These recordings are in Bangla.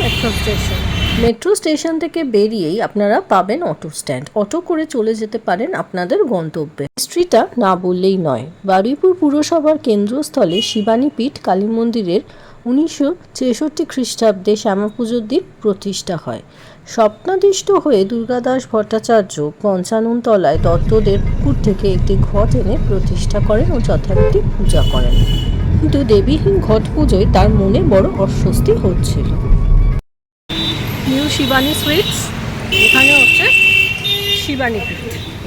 মেট্রো স্টেশন মেট্রো স্টেশন থেকে বেরিয়েই আপনারা পাবেন অটো স্ট্যান্ড অটো করে চলে যেতে পারেন আপনাদের গন্তব্যে। হিস্ট্রিটা না বললেই নয়। বারুইপুর পুরসভার কেন্দ্রস্থলে শিবানী পীঠ কালী মন্দিরের উনিশশো ছেষট্টি খ্রিস্টাব্দে শ্যামা পুজোর দিন প্রতিষ্ঠা হয়। স্বপ্নাদিষ্ট হয়ে দুর্গাদাস ভট্টাচার্য পঞ্চানন তলায় দত্তদের পুকুর থেকে একটি ঘট এনে প্রতিষ্ঠা করেন ও যথারীতি পূজা করেন। কিন্তু দেবীহীন ঘট পুজোয় তার মনে বড় অস্বস্তি হচ্ছিল। নিউ শিবানী সুইটস এখানে হচ্ছে শিবানী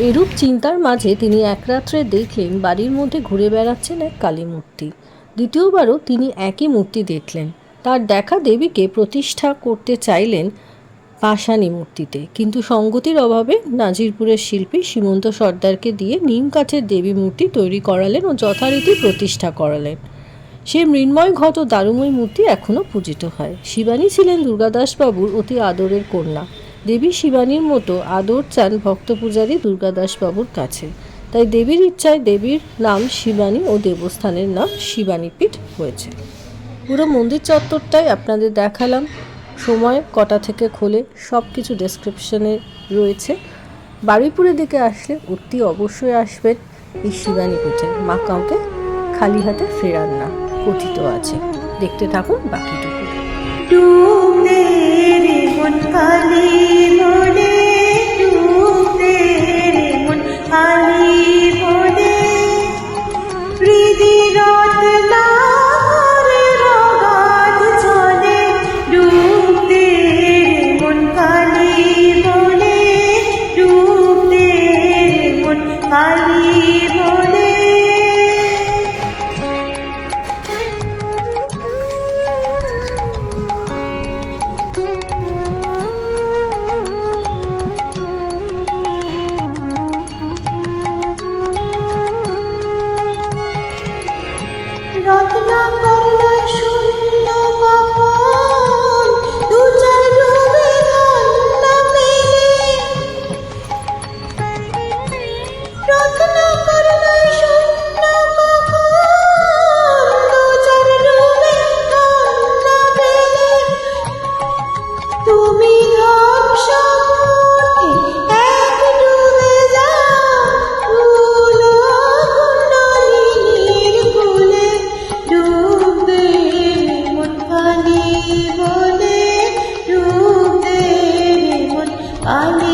এরূপ চিন্তার মাঝে তিনি এক রাত্রে দেখলেন বাড়ির মধ্যে ঘুরে বেড়াচ্ছেন এক কালী মূর্তি। দ্বিতীয়বারও তিনি একই মূর্তি দেখলেন। তার দেখা দেবীকে প্রতিষ্ঠা করতে চাইলেন পাষাণী মূর্তিতে। কিন্তু সঙ্গতির অভাবে নাজিরপুরের শিল্পী সীমন্ত সর্দারকে দিয়ে নিম কাঠের দেবী মূর্তি তৈরি করালেন ও যথারীতি প্রতিষ্ঠা করালেন। সে মৃন্ময় ঘট ও দারুময় মূর্তি এখনও পূজিত হয়। শিবানী ছিলেন দুর্গাদাসবাবুর অতি আদরের কন্যা। দেবী শিবানীর মতো আদর চান ভক্ত পূজারী দুর্গাদাসবাবুর কাছে। তাই দেবীর ইচ্ছায় দেবীর নাম শিবানী ও দেবস্থানের নাম শিবানীপীঠ হয়েছে। পুরো মন্দির চত্বরটাই আপনাদের দেখালাম। সময় কটা থেকে খোলে সব কিছু ডেসক্রিপশনে রয়েছে। বারুইপুরের দিকে আসলে অতি অবশ্যই আসবেন এই শিবানী পীঠে মা কাউকে খালি হাতে ফেরান না, কথিত আছে। দেখতে থাকুন বাকিটুকু। রত্নাকর জীবনে রূপ দেবে মন। আমি